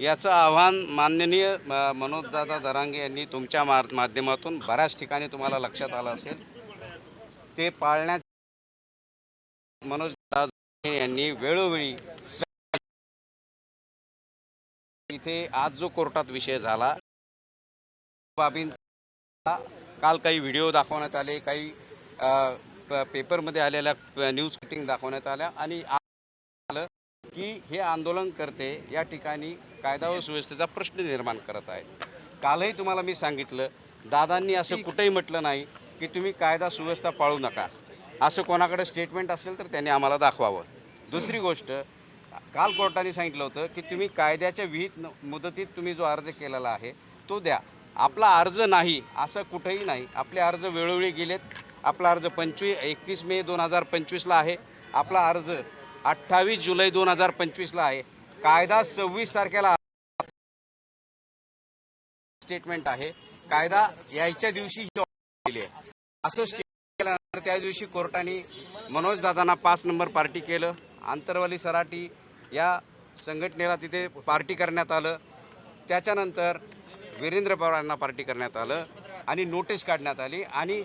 याचं आव्हान माननीय मनोजदादा दरांगे यांनी तुमच्या मार माध्यमातून बऱ्याच ठिकाणी तुम्हाला लक्षात आलं असेल. ते पाळण्यात मनोज यांनी वेळोवेळी इथे आज जो कोर्टात विषय झाला बाबींचा काल काही व्हिडिओ दाखवण्यात आले काही पेपरमध्ये आलेल्या न्यूज कटिंग दाखवण्यात आल्या आणि की हे आंदोलनकर्ते या ठिकाणी कायदा व सुव्यवस्थेचा प्रश्न निर्माण करत आहेत. कालही तुम्हाला मी सांगितलं दादांनी असं कुठेही म्हटलं नाही की तुम्ही कायदा सुव्यवस्था पाळू नका. असं कोणाकडे स्टेटमेंट असेल तर त्यांनी आम्हाला दाखवावं. दुसरी गोष्ट काल कोर्टाने सांगितलं होतं की तुम्ही कायद्याच्या विहित मुदतीत तुम्ही जो अर्ज केलेला आहे तो द्या. आपला अर्ज नाही असं कुठेही नाही. आपले अर्ज वेळोवेळी गेलेत. आपला अर्ज पंचवीस एकतीस मे दोन हजार पंचवीसला आहे. आपला अर्ज अठ्ठावीस जुलै दोन हजार पंचवीसला आहे. कायदा सव्वीस तारखेला स्टेटमेंट आहे. कायदा यायच्या दिवशी ही आहे. असं स्टेटमेंट केल्यानंतर त्या दिवशी कोर्टाने मनोज दादांना पाच नंबर पार्टी केलं. आंतरवाली सराटी या संघटनेला तिथे पार्टी करण्यात आलं. त्याच्यानंतर वीरेंद्र पवारांना पार्टी करण्यात आलं आणि नोटीस काढण्यात आली. आणि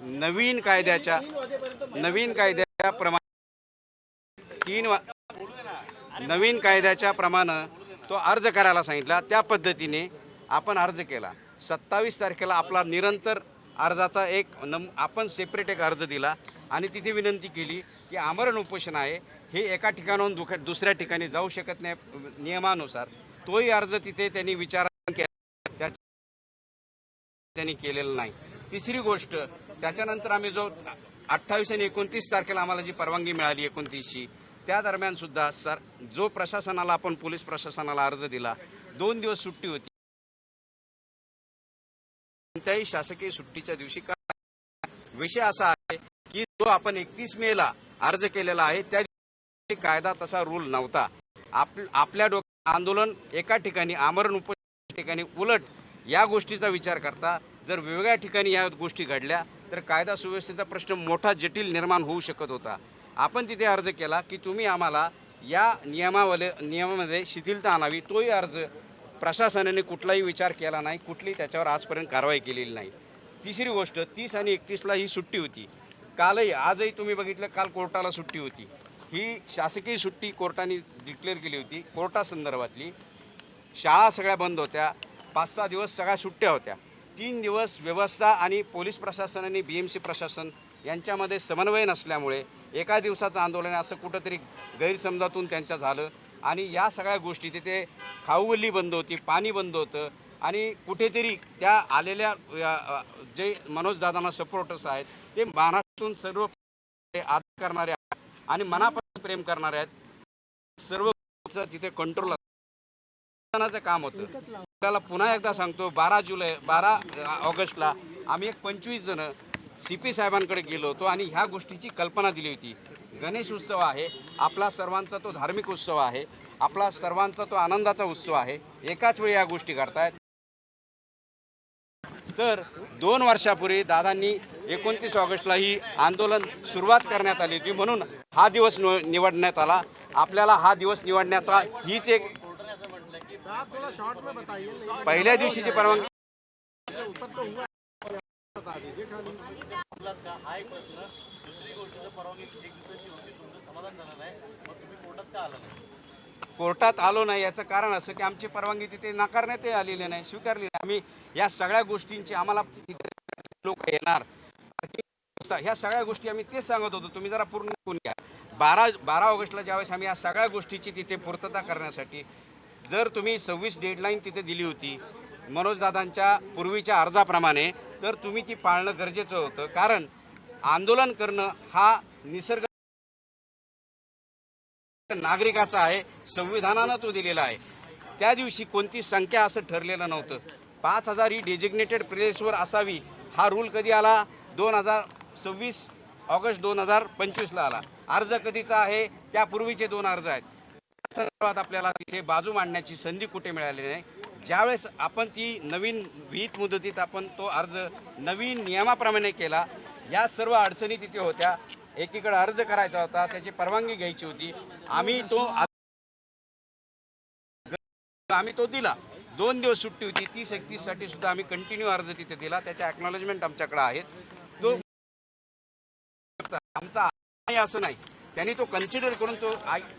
नवीन कायद्याच्या नवीन कायद्याच्या प्रमाणे तीन वा नवीन कायद्याच्या प्रमाणे तो अर्ज करायला सांगितला. त्या पद्धतीने आपण अर्ज केला. सत्तावीस तारखेला आपला निरंतर अर्जाचा एक नम आपण सेपरेट एक अर्ज दिला आणि तिथे विनंती केली की आमरण उपोषण आहे. हे एका ठिकाणाहून दुख दुसऱ्या ठिकाणी जाऊ शकत नाही. नियमानुसार तोही अर्ज तिथे त्यांनी विचार केला त्या त्यांनी केलेलं नाही. तिसरी गोष्ट त्याच्यानंतर आम्ही जो अठ्ठावीस आणि एकोणतीस तारखेला आम्हाला जी परवानगी मिळाली एकोणतीसची त्या दरम्यान सुद्धा सर जो प्रशासनाला आपण पोलीस प्रशासनाला अर्ज दिला दोन दिवस सुट्टी होती. कोणत्याही शासकीय सुट्टीच्या दिवशी का? विषय असा आहे की जो आपण एकतीस मेला अर्ज केलेला आहे त्या दिवशी कायदा तसा रूल नव्हता. आप आपल्या डोक्यात आंदोलन एका ठिकाणी आमरण उप ठिकाणी उलट या गोष्टीचा विचार करता जर वेगळ्या ठिकाणी या गोष्टी घडल्या तर कायदा सुव्यवस्थेचा प्रश्न मोठा जटिल निर्माण होऊ शकत होता. आपण तिथे अर्ज केला की तुम्ही आम्हाला या नियमावले नियमामध्ये शिथिलता आणावी. तोही अर्ज प्रशासनाने कुठलाही विचार केला नाही. कुठली त्याच्यावर आजपर्यंत कारवाई केलेली नाही. तिसरी गोष्ट तीस आणि एकतीसला ही सुट्टी होती. कालही आजही तुम्ही बघितलं काल कोर्टाला सुट्टी होती. ही शासकीय सुट्टी कोर्टाने डिक्लेअर केली होती. कोर्टासंदर्भातली शाळा सगळ्या बंद होत्या. पाच सहा दिवस सगळ्या सुट्ट्या होत्या. तीन दिवस व्यवस्था आणि पोलीस प्रशासन आणि बी एम सी प्रशासन यांच्यामध्ये समन्वय नसल्यामुळे एका दिवसाचं आंदोलन असं कुठंतरी गैरसमजातून त्यांच्या झालं. आणि या सगळ्या गोष्टी तिथे खाऊगल्ली बंद होती पाणी बंद होतं. आणि कुठेतरी त्या आलेल्या जे मनोजदादांना सपोर्टर्स आहेत ते महाराष्ट्रातून सर्व आदर करणारे आहेत आणि मनापासून प्रेम करणारे आहेत. सर्व तिथे कंट्रोल मतदानाचं काम होतं. आपल्याला पुन्हा एकदा सांगतो बारा जुलै बारा ऑगस्टला आम्ही एक पंचवीस जणं सी पी साहेबांकडे गेलो होतो आणि ह्या गोष्टीची कल्पना दिली होती. गणेश उत्सव आहे. आपला सर्वांचा तो धार्मिक उत्सव आहे. आपला सर्वांचा तो आनंदाचा उत्सव आहे. एकाच वेळी या गोष्टी घडतायत. तर दोन वर्षापूर्वी दादांनी एकोणतीस ऑगस्टला ही आंदोलन सुरुवात करण्यात आली होती. म्हणून हा दिवस निव- निवडण्यात आला. आपल्याला हा दिवस निवडण्याचा हीच एक आप थोड़ा परवानगी कोर्टात आलो नाही? याचं कारण असं की आमची परवानगी तिथे नाकारण्यात आलेली नाही स्वीकारली नाही. आम्ही या सगळ्या गोष्टींची आम्हाला लोक येणार. ह्या सगळ्या गोष्टी आम्ही तेच सांगत होतो. तुम्ही जरा पूर्ण ऐकून घ्या. बारा बारा ऑगस्टला ज्यावेळेस आम्ही या सगळ्या गोष्टीची तिथे पूर्तता करण्यासाठी जर तुम्ही सव्वीस डेडलाईन तिथे दिली होती मनोजदादांच्या पूर्वीच्या अर्जाप्रमाणे तर तुम्ही ती पाळणं गरजेचं होतं. कारण आंदोलन करणं हा निसर्ग नागरिकाचा आहे संविधानानं तो दिलेला आहे. त्या दिवशी कोणती संख्या असं ठरलेलं नव्हतं. पाच हजार ही डेजिग्नेटेड प्लेसवर असावी हा रूल कधी आला? दोन हजार सव्वीस ऑगस्ट दोन हजार पंचवीसला आला. अर्ज कधीचा आहे? त्यापूर्वीचे दोन अर्ज आहेत. त्या संदर्भात आपल्याला तिथे बाजू मांडण्याची संधी कुठे मिळाली नाही? ज्यावेळेस आपण ती नवीन विहित मुदतीत आपण तो अर्ज नवीन नियमाप्रमाणे केला या सर्व अडचणी तिथे होत्या. एकीकडे अर्ज करायचा होता त्याची परवानगी घ्यायची होती. आम्ही तो आम्ही तो दिला. दोन दिवस सुट्टी होती. तीस एकतीससाठी सुद्धा आम्ही कंटिन्यू अर्ज तिथे दिला. त्याचे ॲक्नॉलेजमेंट आमच्याकडे आहेत तो आमचा असं नाही. त्यांनी तो कन्सिडर करून तो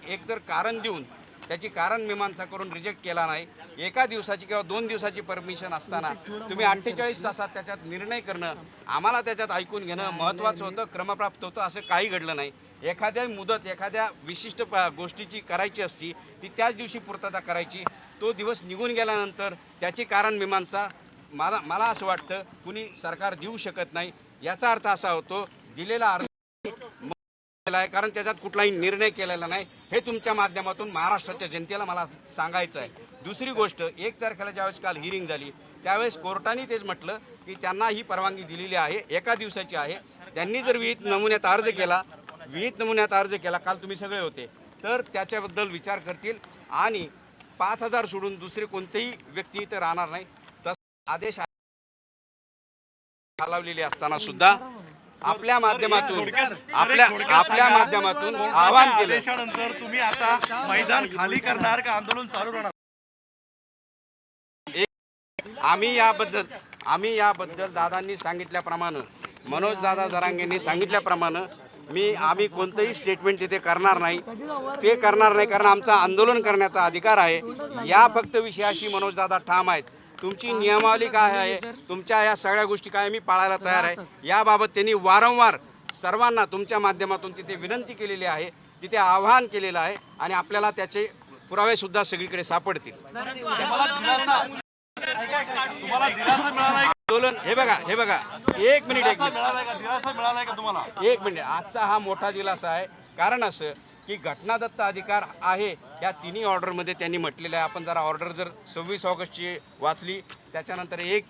एकतर कारण देऊन त्याची कारण मीमांसा करून रिजेक्ट केला नाही. एका दिवसाची किंवा दोन दिवसाची परमिशन असताना तुम्ही अठ्ठेचाळीस तासात त्याच्यात निर्णय करणं आम्हाला त्याच्यात ऐकून घेणं महत्त्वाचं होतं क्रमप्राप्त होतं असं काही घडलं नाही. एखाद्या मुदत एखाद्या विशिष्ट प- गोष्टीची करायची असती ती त्याच दिवशी पूर्तता करायची. तो दिवस निघून गेल्यानंतर त्याची कारण मीमांसा मला मला असं वाटतं कुणी सरकार देऊ शकत नाही. याचा अर्थ असा होतो दिलेला अर्ज आहे. कारण त्याच्यात कुठलाही निर्णय केलेला नाही. हे तुमच्या माध्यमातून महाराष्ट्राच्या जनतेला मला सांगायचं आहे. दुसरी गोष्ट एक तारखेला ज्यावेळेस काल हिरिंग झाली त्यावेळेस कोर्टाने तेच म्हटलं की त्यांना ही परवानगी दिलेली आहे. एका दिवसाची आहे. त्यांनी जर विहित नमुन्यात अर्ज केला विहित नमुन्यात अर्ज केला काल तुम्ही सगळे होते तर त्याच्याबद्दल विचार करतील आणि पाच हजार सोडून दुसरे कोणतेही व्यक्ती इथे राहणार नाही. तस आदेश चालवलेले असताना सुद्धा आपल्या माध्यमातून आपल्या आपल्या माध्यमातून आवाहन केलं. आदेशानंतर तुम्ही आता मैदान खाली करणार का आंदोलन चालू राहणार आम्ही याबद्दल आम्ही याबद्दल दादांनी सांगितल्याप्रमाणे मनोज दादा जरांगेंनी सांगितल्याप्रमाणे मी आम्ही कोणतंही स्टेटमेंट तिथे करणार नाही. ते करणार नाही कारण आमचा आंदोलन करण्याचा अधिकार आहे. या फक्त विषयाशी मनोज दादा ठाम आहेत. तुमची नियमावली काय आहे? तुमच्या या सगळ्या गोष्टी काय मी पाळायला तयार आहे. याबाबत त्यांनी वारंवार सर्वांना तुमच्या माध्यमातून तिथे विनंती केलेली आहे. तिथे आवाहन केलेलं आहे आणि आपल्याला त्याचे पुरावे सुद्धा सगळीकडे सापडतील. तुम्हाला दिलासा मिळालाय आंदोलन हे बघा हे बघा. एक मिनिट एक मिनिट. एक मिनिट. आजचा हा मोठा दिलासा आहे. कारण असं की घटनादत्त अधिकार आहे या तिन्ही ऑर्डरमध्ये त्यांनी म्हटलेलं आहे. आपण जरा ऑर्डर जर सव्वीस ऑगस्टची वाचली त्याच्यानंतर एक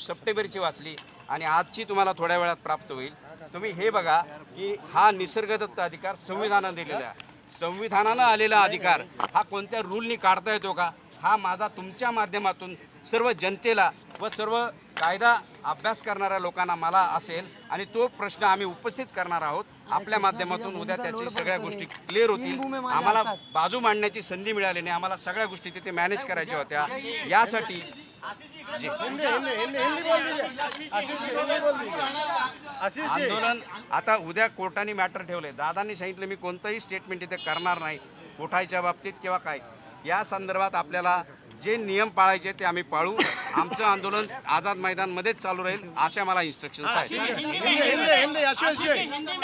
सप्टेंबरची वाचली आणि आजची तुम्हाला थोड्या वेळात प्राप्त होईल. तुम्ही हे बघा की हा निसर्गदत्त अधिकार संविधानानं दिलेला आहे. संविधानानं आलेला अधिकार हा कोणत्या रूलनी काढता येतो का? हा माझा तुमच्या माध्यमातून सर्व जनतेला व सर्व कायदा अभ्यास करणाऱ्या लोकांना मला असेल आणि तो प्रश्न आम्ही उपस्थित करणार आहोत. आपल्या माध्यमातून उद्या त्याची सगळ्या गोष्टी क्लिअर होतील. आम्हाला बाजू मांडण्याची संधी मिळाली नाही. आम्हाला सगळ्या गोष्टी तिथे मॅनेज करायच्या होत्या. यासाठी आंदोलन आता उद्या कोर्टाने मॅटर ठेवले. दादांनी सांगितलं मी कोणतंही स्टेटमेंट इथे करणार नाही. उठायच्या बाबतीत किंवा काय. या संदर्भात आपल्याला जे नियम पाळायचे ते आम्ही पाळू. आमचं आंदोलन आझाद मैदानमध्येच चालू राहील अशा मला इन्स्ट्रक्शन्स आहेत. हिंदी आशीष जी.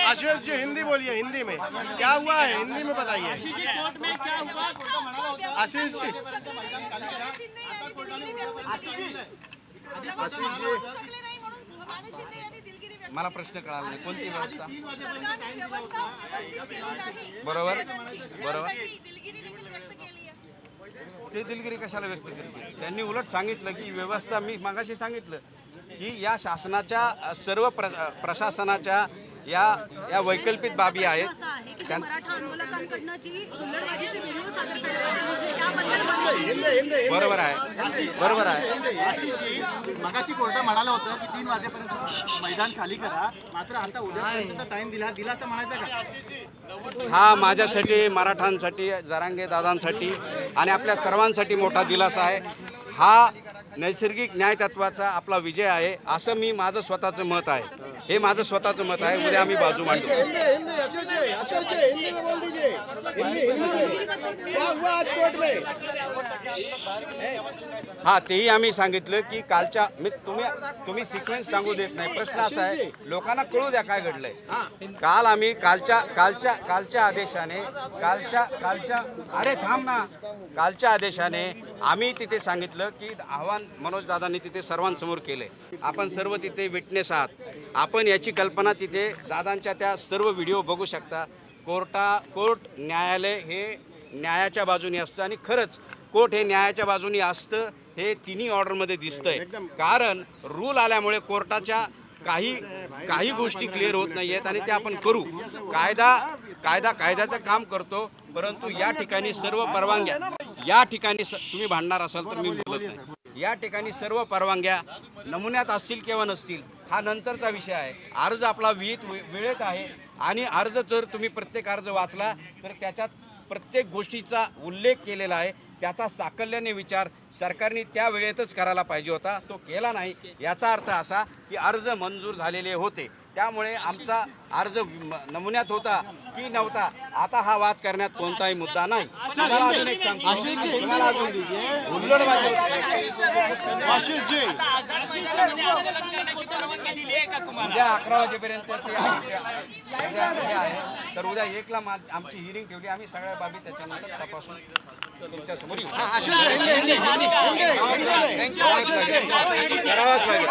आशीष जी हिंदी बोलिए हिंदी में. क्या हुआ है? हिंदी में बताइए. आशीष जी मला प्रश्न कळाला नाही कोणती व्यवस्था? बरोबर. बरोबर. ते दिलगिरी कशाला व्यक्त करतील? त्यांनी उलट सांगितलं की व्यवस्था मी मागाशी सांगितलं की या शासनाच्या सर्व प्र प्रशासनाच्या या या वैकल्पिक बाबी आहेत. असं बरोबर आहे. बरोबर आहे. आशीष जी मगाशी कोर्ट म्हणालं होतं की तीन वाजेपर्यंत मैदान खाली करा मात्र आता उद्यापर्यंत टाइम दिला दिलासा म्हणायचा का? हा माझ्यासाठी मराठांसाठी जरांगे दादांसाठी आणि आपल्या सर्वांसाठी मोठा दिलासा आहे. हा नैसर्गिक न्यायतत्वाचा आपला विजय आहे असं मी माझं स्वतःचं मत आहे. हे माझं स्वतःचं मत आहे उद्या आम्ही बाजू मांडू. हिंदी हिंदी आशीष जी आशीष जी हिंदी में बोल दीजिए. हिंदी हिंदी में क्या हुआ आज कोर्ट में? हा तेही आम्ही सांगितलं की कालच्या मी तुम्ही तुम्ही सिक्वेन्स सांगू देत नाही. प्रश्न असा आहे लोकांना कळू द्या काय घडलंय. काल आम्ही कालच्या कालच्या कालच्या आदेशाने कालच्या कालच्या अरे थांब ना. कालच्या आदेशाने आम्ही तिथे सांगितलं की आव्हान मनोज दादांनी तिथे सर्वांसमोर केले. आपण सर्व तिथे विटनेस आहात. आपण याची कल्पना तिथे दादांच्या त्या सर्व व्हिडिओ बघू शकता. कोर्टा कोर्ट न्यायालय हे न्यायाच्या बाजूने असतं आणि खरंच कोर्ट हे न्यायाच्या बाजूने असतं हे तिन्ही ऑर्डरमध्ये दिसतंय. कारण रूल आल्यामुळे कोर्टाच्या काही काही गोष्टी क्लिअर होत नाही आहेत आणि ते आपण करू. कायदा कायदा कायद्याचं काम करतो परंतु या ठिकाणी सर्व परवानग्या या ठिकाणी तुम्ही भांडणार असाल तर मी बोलत नाही. या ठिकाणी सर्व परवानग्या नमुन्यात असतील किंवा नसतील हा नंतरचा विषय आहे. अर्ज आपला विहित वेळेत आहे आणि अर्ज जर तुम्ही प्रत्येक अर्ज वाचला तर त्याच्यात प्रत्येक गोष्टीचा उल्लेख केलेला आहे. त्याचा साकल्याने विचार सरकारने त्या वेळेतच करायला पाहिजे होता. तो केला नाही. याचा अर्थ असा की अर्ज मंजूर झालेले होते. त्यामुळे आमचा अर्ज म- नमुन्यात होता की नव्हता आता हा वाद करण्यात कोणताही मुद्दा नाही. अजून एक सांगतो. उद्या अकरा वाजेपर्यंत ते आहे. उद्या आहे तर उद्या एकला मा- आमची हिअरिंग ठेवली. आम्ही सगळ्या बाबी त्याच्यानंतर तपासून तुमच्यासमोर येऊ. करावाच लागेल.